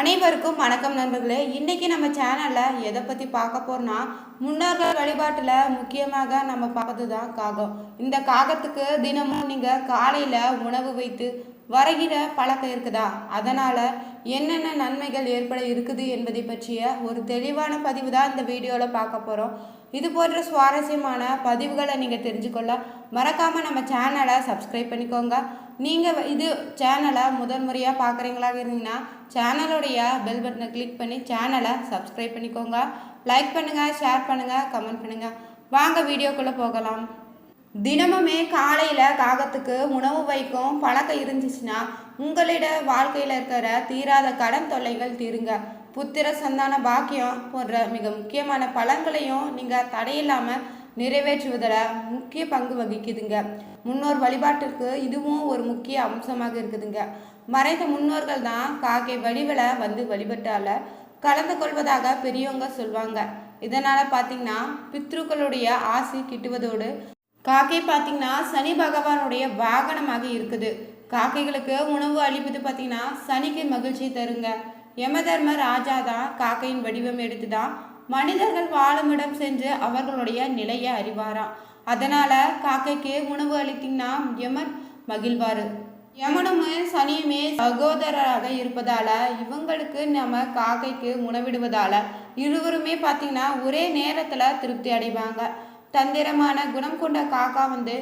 அனைவருக்கும் வணக்கம் நண்பர்களே. இன்றைக்கி நம்ம சேனலில் எதை பற்றி பார்க்க போகிறோன்னா முன்னோர்கள் வழிபாட்டில் முக்கியமாக நம்ம பார்க்கறது தான் காகம். இந்த காகத்துக்கு தினமும் நீங்கள் காலையில் உணவு வைத்து வரைகிற பழக்கம் இருக்குதா? அதனால் என்னென்ன நன்மைகள் ஏற்பட இருக்குது என்பதை பற்றிய ஒரு தெளிவான பதிவு தான் இந்த வீடியோவில் பார்க்க போகிறோம் இது போன்ற சுவாரஸ்யமான பதிவுகளை நீங்கள் தெரிஞ்சுக்கொள்ள மறக்காமல் நம்ம சேனலை சப்ஸ்கிரைப் பண்ணிக்கோங்க. நீங்கள் இது சேனலை முதல் முறையாக பார்க்குறீங்களாக இருந்தீங்கன்னா சேனலுடைய பெல் பட்டனை கிளிக் பண்ணி சேனலை சப்ஸ்கிரைப் பண்ணிக்கோங்க. லைக் பண்ணுங்கள் ஷேர் பண்ணுங்கள் கமெண்ட் பண்ணுங்கள் வாங்க வீடியோக்குள்ளே போகலாம். தினமுமே காலையில் காகத்துக்கு உணவு வைக்கும் பழக்கம் இருந்துச்சுன்னா உங்களிட வாழ்க்கையில் இருக்கிற தீராத கடன் தொல்லைகள் தீருங்க. புத்திர சந்தான பாக்கியம் போன்ற மிக முக்கியமான பழங்களையும் நீங்கள் தடையில்லாமல் நிறைவேற்றுவதில் முக்கிய பங்கு வகிக்குதுங்க. முன்னோர் வழிபாட்டிற்கு இதுவும் ஒரு முக்கிய அம்சமாக இருக்குதுங்க. மறைந்த முன்னோர்கள் தான் காக்கை வடிவில் வந்து வழிபட்டால கலந்து கொள்வதாக பெரியவங்க சொல்லுவாங்க இதனால் பார்த்திங்கன்னா பித்ருக்களுடைய ஆசை கிட்டுவதோடு காக்கை பார்த்தீங்கன்னா சனி பகவானுடைய வாகனமாக இருக்குது. காக்கைகளுக்கு உணவு அளிப்பது பார்த்தீங்கன்னா சனிக்கு மகிழ்ச்சி தருங்க. யமதர்ம ராஜா தான் காக்கையின் வடிவம் எடுத்து தான் மனிதர்கள் வாழுமிடம் சென்று அவர்களுடைய நிலையை அறிவாராம். அதனால காக்கைக்கு உணவு அளித்தீங்கன்னா யமன் மகிழ்வார். யமனுமே சனியுமே சகோதரராக இருப்பதால இவங்களுக்கு நம்ம காக்கைக்கு உணவிடுவதால இருவருமே பார்த்தீங்கன்னா ஒரே நேரத்தில் திருப்தி அடைவாங்க. தந்திரமான குணம் கொண்ட காக்கா வந்து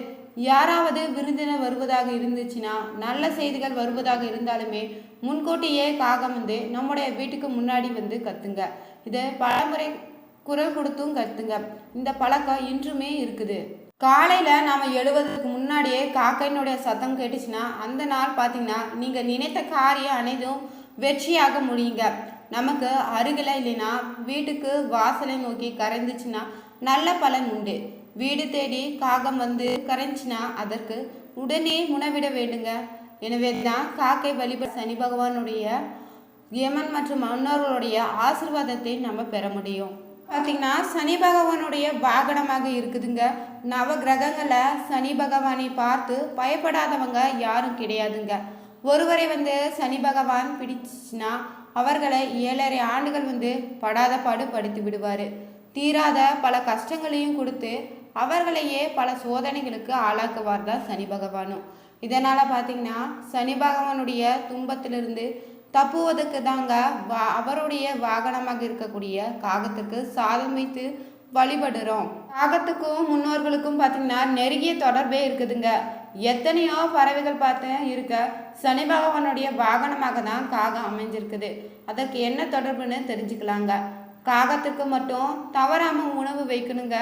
யாராவது விருந்தினர் வருவதாக இருந்துச்சுன்னா நல்ல செய்திகள் வருவதாக இருந்தாலுமே முன்கூட்டியே காகம் வந்து நம்முடைய வீட்டுக்கு முன்னாடி வந்து கத்துங்க. இது பலமுறை குரல் கொடுத்தும் கத்துங்க. இந்த பழக்கம் இன்றுமே இருக்குது. காலையில் நாம் எழுவதற்கு முன்னாடியே காக்கையினுடைய சத்தம் கேட்டுச்சுன்னா அந்த நாள் பார்த்தீங்கன்னா நீங்கள் நினைத்த காரியம் அனைத்தும் வெற்றியாக முடியுங்க. நமக்கு அருகில் இல்லைன்னா வீட்டுக்கு வாசலை நோக்கி கரைந்துச்சுன்னா நல்ல பலன் உண்டு. வீடு தேடி காகம் வந்து கரைஞ்சினா அதற்கு உடனே உணவிட வேண்டுங்க. எனவே தான் காக்கை வழிபட சனி பகவானுடைய யமன் மற்றும் மன்னர்களுடைய ஆசிர்வாதத்தை நம்ம பெற முடியும். பார்த்தீங்கன்னா சனி பகவானுடைய வாகனமாக இருக்குதுங்க. நவ கிரகங்களை சனி பகவானை பார்த்து பயப்படாதவங்க யாரும் கிடையாதுங்க. ஒருவரை வந்து சனி பகவான் பிடிச்சுன்னா அவர்களை ஏழரை ஆண்டுகள் வந்து படாத பாடு படுத்தி விடுவார். தீராத பல கஷ்டங்களையும் கொடுத்து அவர்களையே பல சோதனைகளுக்கு ஆளாக்குவார் தான் சனி பகவானும் இதனால் பார்த்தீங்கன்னா சனி பகவானுடைய துன்பத்திலிருந்து தப்புவதற்கு தாங்க வா அவருடைய வாகனமாக இருக்கக்கூடிய காகத்துக்கு சாதம் வைத்து வழிபடுறோம். காகத்துக்கும் முன்னோர்களுக்கும் பார்த்தீங்கன்னா நெருங்கிய தொடர்பே இருக்குதுங்க. எத்தனையோ பறவைகள் பார்த்து இருக்க சனி பகவானுடைய வாகனமாக தான் காகம் அமைஞ்சிருக்குது. அதற்கு என்ன தொடர்புன்னு தெரிஞ்சுக்கலாங்க. காகத்துக்கு மட்டும் தவறாமல் உணவு வைக்கணுங்க.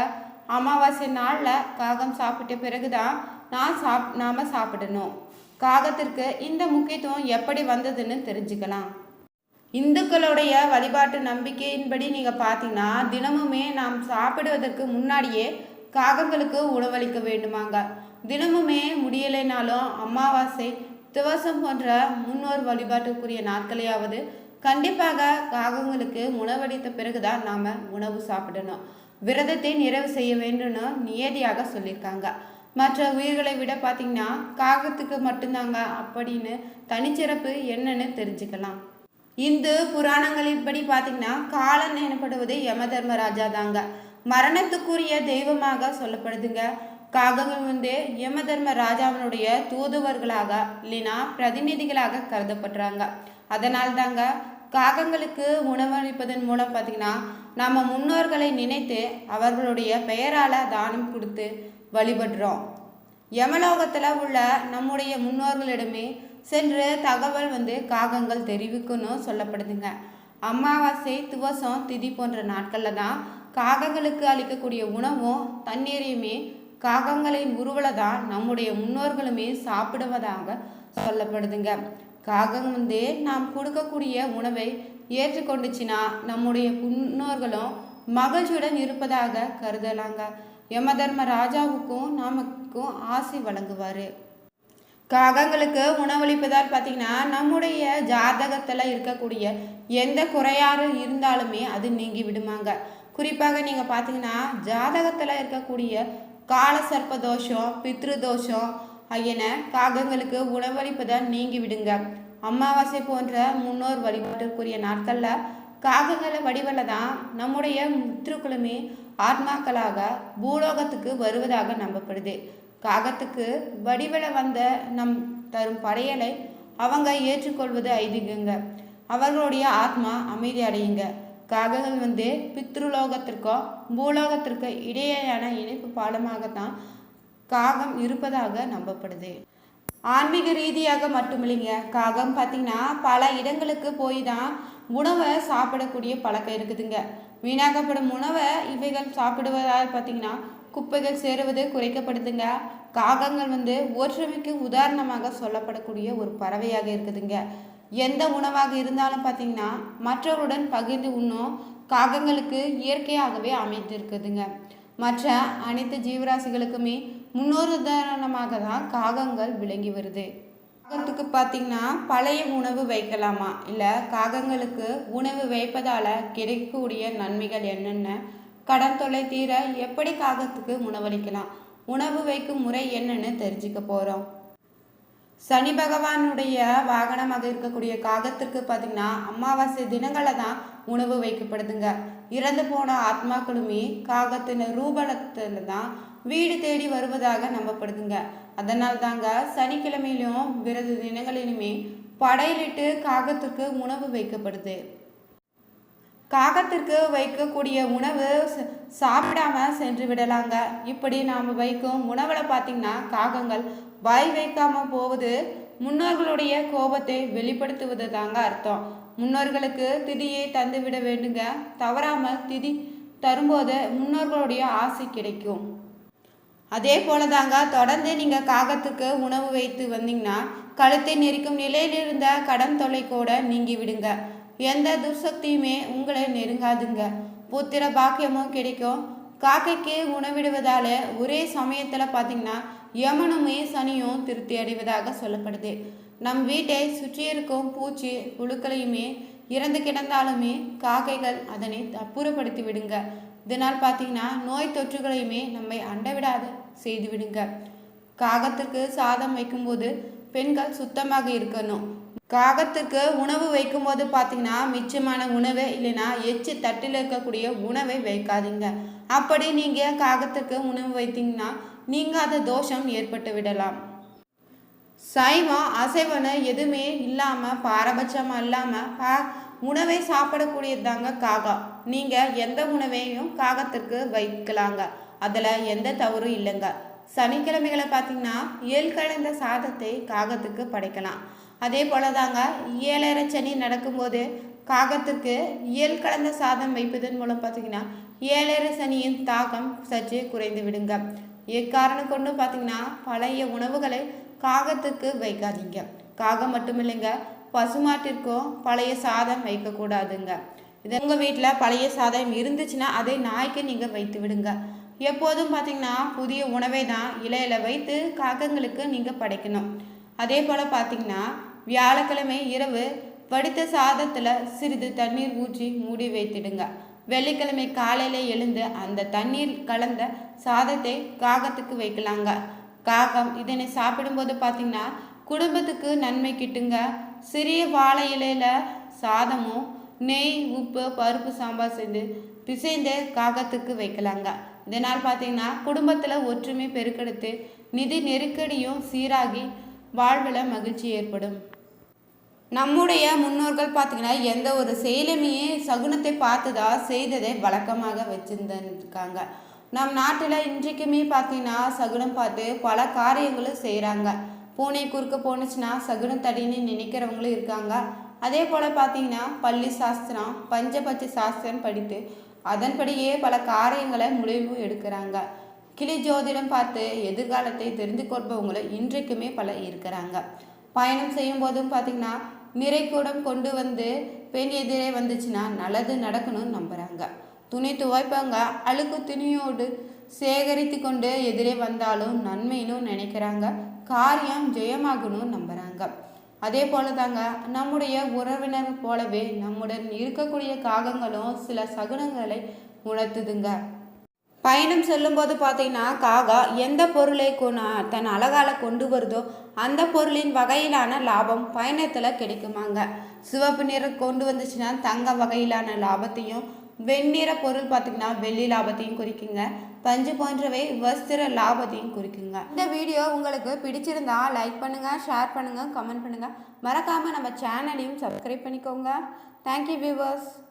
அமாவாசை நாளில் காகம் சாப்பிட்ட பிறகு தான் நான் சாப் நாம் சாப்பிடணும். காகத்திற்கு இந்த முக்கியத்துவம் எப்படி வந்ததுன்னு தெரிஞ்சுக்கலாம். இந்துக்களுடைய வழிபாட்டு நம்பிக்கையின்படி நீங்கள் பார்த்தீங்கன்னா தினமுமே நாம் சாப்பிடுவதற்கு முன்னாடியே காகங்களுக்கு உணவளிக்க வேண்டுமாங்க. தினமுமே முடியலைனாலும் அமாவாசை திவசம் போன்ற முன்னோர் வழிபாட்டுக்குரிய நாட்களையாவது கண்டிப்பாக காகங்களுக்கு உணவளித்த பிறகுதான் நாம் உணவு சாப்பிடணும். விரதத்தை நிறைவு செய்ய வேண்டும்னு நியதியாக சொல்லியிருக்காங்க. மற்ற உயிர்களை விட பார்த்தீங்கன்னா காகத்துக்கு மட்டும்தாங்க அப்படின்னு தனிச்சிறப்பு என்னன்னு தெரிஞ்சுக்கலாம். இந்து புராணங்களின்படி பார்த்தீங்கன்னா காலன் எனப்படுவது யம தர்மராஜா தாங்க மரணத்துக்குரிய தெய்வமாக சொல்லப்படுதுங்க. காகங்கள் வந்து யம தர்ம ராஜாவினுடைய தூதுவர்களாக இல்லைனா பிரதிநிதிகளாக கருதப்படுறாங்க. அதனால் தாங்க காகங்களுக்கு உணவளிப்பதன் மூலம் பார்த்திங்கன்னா நம்ம முன்னோர்களை நினைத்து அவர்களுடைய பெயரால் தானம் கொடுத்து வழிபடுறோம். யமலோகத்தில் உள்ள நம்முடைய முன்னோர்களிடமே சென்று தகவல் வந்து காகங்கள் தெரிவிக்கணும் சொல்லப்படுதுங்க. அமாவாசை துவசம் திதி போன்ற நாட்களில் தான் காகங்களுக்கு அளிக்கக்கூடிய உணவும் தண்ணீரையுமே காகங்களின் உருவலை தான் நம்முடைய முன்னோர்களுமே சாப்பிடுவதாக சொல்லப்படுதுங்க. காகம் வந்து நாம் கொடுக்கக்கூடிய உணவை ஏற்றுக்கொண்டுச்சுன்னா நம்முடைய முன்னோர்களும் மகிழ்ச்சியுடன் இருப்பதாக கருதலாங்க. யமதர்ம ராஜாவுக்கும் நமக்கும் ஆசை வழங்குவார். காகங்களுக்கு உணவளிப்பதால் பார்த்திங்கன்னா நம்முடைய ஜாதகத்தில் இருக்கக்கூடிய எந்த குறையாறு இருந்தாலுமே அது நீங்கி விடுமாங்க. குறிப்பாக நீங்கள் பார்த்தீங்கன்னா ஜாதகத்தில் இருக்கக்கூடிய கால சர்ப்ப தோஷம் பித்ரு தோஷம் என காகங்களுக்கு உணவளிப்பதை நீங்கி விடுங்க. அமாவாசை போன்ற முன்னோர் வழிபாட்டிற்குரிய நாட்களில் காகங்களை வடிவில் தான் நம்முடைய முற்றுக்களுமே ஆத்மாக்களாக பூலோகத்துக்கு வருவதாக நம்பப்படுது. காகத்துக்கு வடிவில் வந்த நம் தரும் படையலை அவங்க ஏற்றுக்கொள்வது ஐதீகங்க. அவர்களுடைய ஆத்மா அமைதி அடையுங்க. காகங்கள் வந்து பித்ருலோகத்திற்கும் பூலோகத்திற்கும் இடையேயான இணைப்பு பாலமாகத்தான் காகம் இருப்பதாக நம்பப்படுது. ஆன்மீக ரீதியாக மட்டுமில்லைங்க காகம் பார்த்திங்கன்னா பல இடங்களுக்கு போய் தான் உணவை சாப்பிடக்கூடிய பழக்கம் இருக்குதுங்க. வீணாக்கப்படும் உணவை இவைகள் சாப்பிடுவதால் பார்த்திங்கன்னா குப்பைகள் சேருவது குறைக்கப்படுதுங்க. காகங்கள் வந்து ஒற்றுமைக்கு உதாரணமாக சொல்லப்படக்கூடிய ஒரு பறவையாக இருக்குதுங்க. எந்த உணவாக இருந்தாலும் பார்த்திங்கன்னா மற்றவருடன் பகிர்ந்து உண்ணும் காகங்களுக்கு இயற்கையாகவே அமைந்திருக்குதுங்க. மற்ற அனைத்து ஜீவராசிகளுக்குமே முன்னோர் உதாரணமாக தான் காகங்கள் விளங்கி வருது. காகத்துக்கு பார்த்தீங்கன்னா பழைய உணவு வைக்கலாமா? இல்லை காகங்களுக்கு உணவு வைப்பதால் கிடைக்கக்கூடிய நன்மைகள் என்னென்ன? கடன் தொலை தீர எப்படி காகத்துக்கு உணவளிக்கலாம் உணவு வைக்கும் முறை என்னன்னு தெரிஞ்சுக்க போகிறோம் சனி பகவானுடைய வாகனமாக இருக்கக்கூடிய காகத்திற்கு பார்த்திங்கன்னா அமாவாசை தினங்களில் தான் உணவு வைக்கப்படுதுங்க. இறந்து போன ஆத்மாக்களுமே காகத்தின் ரூபலத்தில் தான் வீடு தேடி வருவதாக நம்பப்படுதுங்க. அதனால் தாங்க சனிக்கிழமையிலும் விரத தினங்களிலுமே படையிலிட்டு காகத்திற்கு உணவு வைக்கப்படுது. காகத்திற்கு வைக்கக்கூடிய உணவு சாப்பிடாம சென்று விடலாங்க. இப்படி நாம் வைக்கும் உணவில் பார்த்திங்கன்னா காகங்கள் வாய் வைக்காம போவது முன்னோர்களுடைய கோபத்தை வெளிப்படுத்துவது தாங்க அர்த்தம். முன்னோர்களுக்கு திதியை தந்து விட வேண்டுங்க. தவறாமல் திதி தரும்போது முன்னோர்களுடைய ஆசை கிடைக்கும். அதே போல தாங்க தொடர்ந்து நீங்கள் காகத்துக்கு உணவு வைத்து வந்தீங்கன்னா கழுத்தை நெரிக்கும் நிலையில் இருந்த கடன் தொல்லை கூட நீங்கி விடுங்க எந்த துர்சக்தியுமே உங்களை நெருங்காதுங்க. புத்திர பாக்கியமும் கிடைக்கும். காக்கைக்கு உணவிடுவதால் ஒரே சமயத்தில் பார்த்தீங்கன்னா யமனுமே சனியும் திருப்தி அடைவதாக சொல்லப்படுது. நம் வீட்டை சுற்றி இருக்கும் பூச்சி புழுக்களையுமே இறந்து கிடந்தாலுமே காக்கைகள் அதனை அப்புறப்படுத்தி விடுங்க இதனால் பார்த்தீங்கன்னா நோய் தொற்றுகளையுமே நம்மை அண்டவிடாது. செய்துவிடுங்க காகத்திற்கு சாதம் வைக்கும்போது பெண்கள் சுத்தமாக இருக்கணும். காகத்துக்கு உணவு வைக்கும்போது பார்த்தீங்கன்னா மிச்சமான உணவு இல்லைன்னா எச்சு தட்டில் இருக்கக்கூடிய உணவை வைக்காதீங்க. அப்படி நீங்கள் காகத்துக்கு உணவு வைத்தீங்கன்னா நீங்கள் அந்த தோஷம் ஏற்பட்டு விடலாம். சைவம் அசைவனு எதுவுமே இல்லாமல் பாரபட்சமாக இல்லாமல் பா உணவை சாப்பிடக்கூடியது தாங்க காகம். நீங்கள் எந்த உணவையும் காகத்திற்கு வைக்கலாங்க. அதில் எந்த தவறும் இல்லைங்க. சனிக்கிழமைகளை பார்த்தீங்கன்னா ஏழு கலந்த சாதத்தை காகத்துக்கு படைக்கலாம். அதே போல தாங்க ஏழரை சனி நடக்கும்போது காகத்துக்கு இயல் கலந்த சாதம் வைப்பதன் மூலம் பார்த்தீங்கன்னா ஏழரை சனியின் தாகம் சற்று குறைந்து விடுங்க. எக்காரணம் கொண்டு பார்த்தீங்கன்னா பழைய உணவுகளை காகத்துக்கு வைக்காதீங்க. காகம் மட்டும் இல்லைங்க பசுமாட்டிற்கும் பழைய சாதம் வைக்கக்கூடாதுங்க. இது உங்கள் வீட்டில் பழைய சாதம் இருந்துச்சுன்னா அதை நாய்க்கு நீங்கள் வைத்து விடுங்க. எப்போதும் பார்த்தீங்கன்னா புதிய உணவை தான் இலையில வைத்து காகங்களுக்கு நீங்கள் படைக்கணும். அதே போல் பார்த்தீங்கன்னா வியாழக்கிழமை இரவு வடித்த சாதத்தில் சிறிது தண்ணீர் ஊற்றி மூடி வைத்திடுங்க. வெள்ளிக்கிழமை காலையில் எழுந்து அந்த தண்ணீர் கலந்த சாதத்தை காகத்துக்கு வைக்கலாங்க. காகம் இதனை சாப்பிடும்போது பார்த்தீங்கன்னா குடும்பத்துக்கு நன்மை கிட்டுங்க. சிறிய வாழை இலையில் சாதமும் நெய் உப்பு பருப்பு சாம்பார் செய்து பிசைந்து காகத்துக்கு வைக்கலாங்க. இதனால் பார்த்தீங்கன்னா குடும்பத்தில் ஒற்றுமை பெருக்கெடுத்து நிதி நெருக்கடியும் சீராகி வாழ்வில் மகிழ்ச்சி ஏற்படும். நம்முடைய முன்னோர்கள் பார்த்திங்கன்னா எந்த ஒரு செயலுமே சகுனத்தை பார்த்துதா செய்ததை வழக்கமாக வச்சுருந்துருக்காங்க. நம் நாட்டில் இன்றைக்குமே பார்த்தீங்கன்னா சகுனம் பார்த்து பல காரியங்களும் செய்கிறாங்க பூனை குறுக்க போணுச்சுன்னா சகுனம் தடின்னு நினைக்கிறவங்களும் இருக்காங்க. அதே போல் பார்த்தீங்கன்னா பள்ளி சாஸ்திரம் பஞ்சபட்ச சாஸ்திரம் படித்து அதன்படியே பல காரியங்களை முடிவு எடுக்கிறாங்க. கிளி ஜோதிடம் பார்த்து எதிர்காலத்தை தெரிந்து கொள்பவங்களும் இன்றைக்குமே பல இருக்கிறாங்க. பயணம் செய்யும் போதும் பார்த்திங்கன்னா நிறைக்கூடம் கொண்டு வந்து பெண் எதிரே வந்துச்சுன்னா நல்லது நடக்கணும்னு நம்புகிறாங்க துணி துவைப்பாங்க அழுக்கு துணியோடு சேகரித்து கொண்டு எதிரே வந்தாலும் நன்மைன்னு நினைக்கிறாங்க. காரியம் ஜெயமாகணும்னு நம்புகிறாங்க அதே போல தாங்க நம்முடைய உறவினர் போலவே நம்முடன் இருக்கக்கூடிய காகங்களும் சில சகுனங்களை உணர்த்துதுங்க. பயணம் செல்லும்போது பார்த்தீங்கன்னா காகா எந்த பொருளை தன் அழகால கொண்டு வருதோ அந்த பொருளின் வகையிலான லாபம் பயணத்தில் கிடைக்குமாங்க. சிவப்பு நிறம் கொண்டு வந்துச்சுன்னா தங்க வகையிலான லாபத்தையும் வெண்ணிற பொருள் பார்த்திங்கன்னா வெள்ளி லாபத்தையும் குறிக்குங்க. பஞ்சு போன்றவை வஸ்திர லாபத்தையும் குறிக்குங்க. இந்த வீடியோ உங்களுக்கு பிடிச்சிருந்தா லைக் பண்ணுங்கள் ஷேர் பண்ணுங்கள் கமெண்ட் பண்ணுங்கள் மறக்காமல் நம்ம சேனலையும் சப்ஸ்கிரைப் பண்ணிக்கோங்க. Thank you viewers